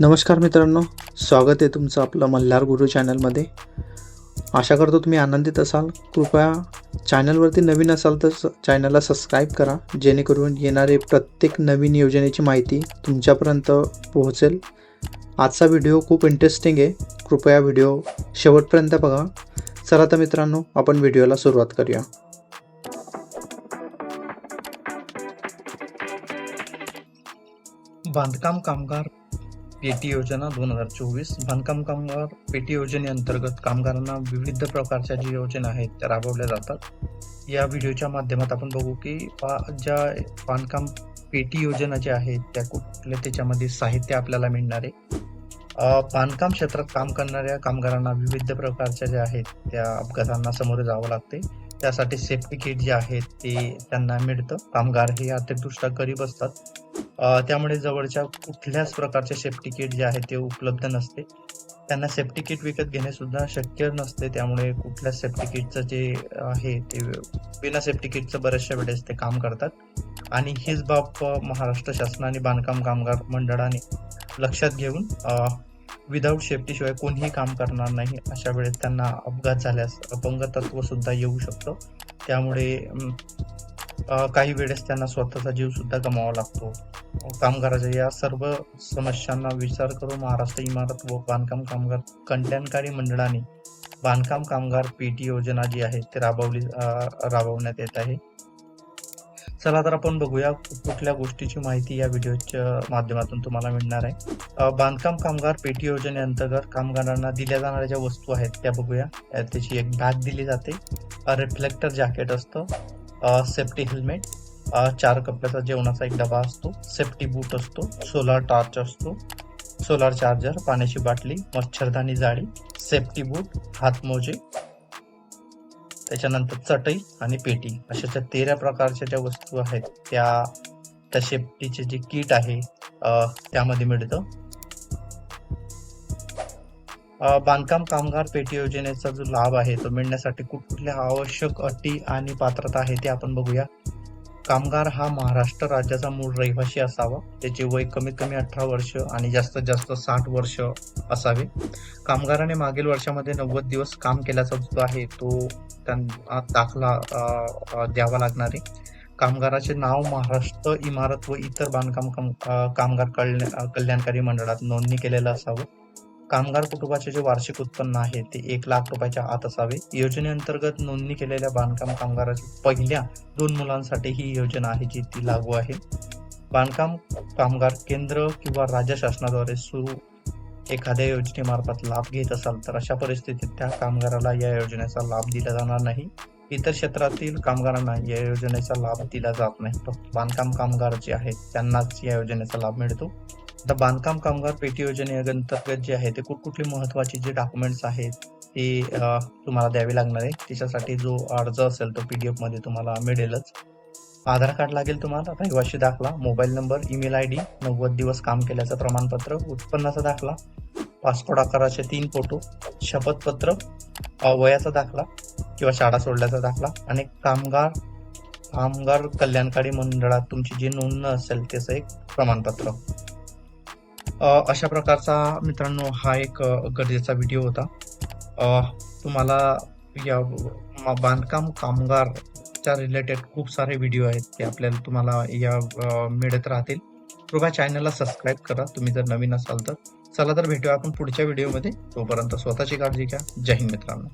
नमस्कार मित्रांनो स्वागत आहे तुमचं आपलं मल्हार गुरु चॅनलमध्ये. आशा करतो तुम्ही आनंदित असाल. कृपया चॅनलवरती नवीन असाल तर स- चॅनलला सबस्क्राईब करा जेणेकरून येणारे प्रत्येक नवीन योजनेची माहिती तुमच्यापर्यंत पोहोचेल. आजचा व्हिडिओ खूप इंटरेस्टिंग आहे. कृपया व्हिडिओ शेवटपर्यंत बघा. चला तर मित्रांनो आपण व्हिडिओला सुरुवात करूया. बांधकाम कामगार पेटी योजना दोन हजार चोवीस बांधकाम कामगार पेटी योजनेअंतर्गत कामगारांना विविध प्रकारच्या जी योजना आहेत त्या राबवल्या जातात. या व्हिडिओच्या माध्यमात आपण बघू की पा ज्या बांधकाम पेटी योजना ज्या आहेत त्या कुठल्या त्याच्यामध्ये साहित्य आपल्याला मिळणार आहे? बांधकाम क्षेत्रात काम करणाऱ्या कामगारांना विविध प्रकारच्या ज्या आहेत त्या अपघातांना सामोरे जावं लागते. त्यासाठी सेफ्टी किट जे आहेत ते त्यांना मिळतं. कामगार हे आर्थिकदृष्ट्या गरीब असतात. त्यामुळे जवळच्या कुठल्याच प्रकारचे सेफ्टी किट जे आहे ते उपलब्ध नसते. त्यांना सेफ्टी किट विकत घेणे सुद्धा शक्य नसते. त्यामुळे कुठल्या सेफ्टी किटचं जे आहे ते बिना सेफ्टी किटचं बऱ्याचशा वेळेस ते काम करतात. आणि हीच बाब महाराष्ट्र शासनाने बांधकाम कामगार मंडळाने लक्षात घेऊन विदाऊट सेफ्टीशिवाय कोणीही काम करणार नाही अशा वेळेस त्यांना अपघात झाल्यास अपंगतत्व सुद्धा येऊ शकतं. त्यामुळे काही वेळेस त्यांना स्वतःचा जीव सुद्धा गमावा लागतो. कामगाराच्या या सर्व समस्यांना विचार करून महाराष्ट्र इमारत व बांधकाम कामगार कल्याणकारी मंडळाने बांधकाम कामगार पेटी योजना जी आहे ती राबवली राबवण्यात येत आहे. चला तर आपण बघूया कुठल्या गोष्टीची माहिती या व्हिडिओच्या माध्यमातून तुम्हाला मिळणार आहे. बांधकाम कामगार पेटी योजनेअंतर्गत कामगारांना दिल्या जाणाऱ्या ज्या वस्तू आहेत त्या बघूया. त्याची एक बॅग दिली जाते. रिफ्लेक्टर जॅकेट असतं. सेफ्टी हेल्मेट चार कपड्याचा जेवणाचा एक डबा असतो सेफ्टी बूट असतो सोलार टॉर्च असतो सोलार चार्जर पाण्याची बाटली मच्छरदानी जाळी सेफ्टी बूट हातमोजे त्याच्यानंतर चटई आणि पेटी. अशा ज्या तेरा प्रकारच्या ज्या वस्तू आहेत त्या त्या सेफ्टीचे जे किट आहे त्यामध्ये मिळतं. बांधकाम कामगार पेटी योजनेचा जो लाभ आहे तो मिळण्यासाठी कुठकुठल्या आवश्यक अटी आणि पात्रता आहे ते आपण बघूया. कामगार हा महाराष्ट्र राज्याचा मूळ रहिवासी असावा त्याचे वय कमीत कमी अठरा वर्ष आणि जास्तीत जास्त साठ वर्ष असावे. कामगाराने मागील वर्षामध्ये नव्वद दिवस काम केल्याचा जो आहे तो त्यांना दाखला द्यावा लागणार आहे. कामगाराचे नाव महाराष्ट्र इमारत व इतर बांधकाम काम- कामगार कल्याणकारी मंडळात नोंदणी केलेलं असावं. कामगार कुटुंबाचे जे वार्षिक उत्पन्न आहे ते एक लाख रुपयाच्या आत असावे. योजनेअंतर्गत नोंदणी केलेल्या बांधकाम कामगाराच्या पहिल्या दोन मुलांसाठी ही योजना आहे जी ती लागू आहे. बांधकाम कामगार केंद्र किंवा राज्य शासनाद्वारे सुरू एखाद्या योजनेमार्फत लाभ घेत असाल तर अशा परिस्थितीत त्या कामगाराला या योजनेचा लाभ दिला जाणार नाही. इतर क्षेत्रातील कामगारांना या योजनेचा लाभ दिला जात नाही. फक्त बांधकाम कामगार जे आहेत त्यांनाच या योजनेचा लाभ मिळतो. आता बांधकाम कामगार पेटी योजनेअंतर्गत जे आहे ते कुठकुठले महत्त्वाचे जे डॉक्युमेंट्स आहेत ते तुम्हाला द्यावे लागणार आहे. त्याच्यासाठी जो अर्ज असेल तो पीडीएफमध्ये तुम्हाला मिळेलच. आधार कार्ड लागेल तुम्हाला. रहिवाशी दाखला. Mobile number email I D नव्वद दिवस काम केल्याचं प्रमाणपत्र उत्पन्नाचा दाखला पासपोर्ट आकाराचे तीन फोटो शपथपत्र वयाचा दाखला किंवा शाळा सोडल्याचा दाखला. आणि कामगार कामगार कल्याणकारी मंडळात तुमची जी नोंदणी असेल त्याचं एक प्रमाणपत्र. अशा प्रकारचा मित्रांनो हा एक गरजेचा व्हिडिओ होता. तुम्हाला या बांधकाम कामगारच्या रिलेटेड खूप सारे व्हिडिओ आहेत ते आपल्याला तुम्हाला या मिळत राहतील. कृपया चॅनलला सबस्क्राईब करा तुम्ही जर नवीन असाल तर. चला तर भेटूया आपण पुढच्या व्हिडिओमध्ये तोपर्यंत स्वतःची काळजी घ्या. जय हिंद मित्रांनो.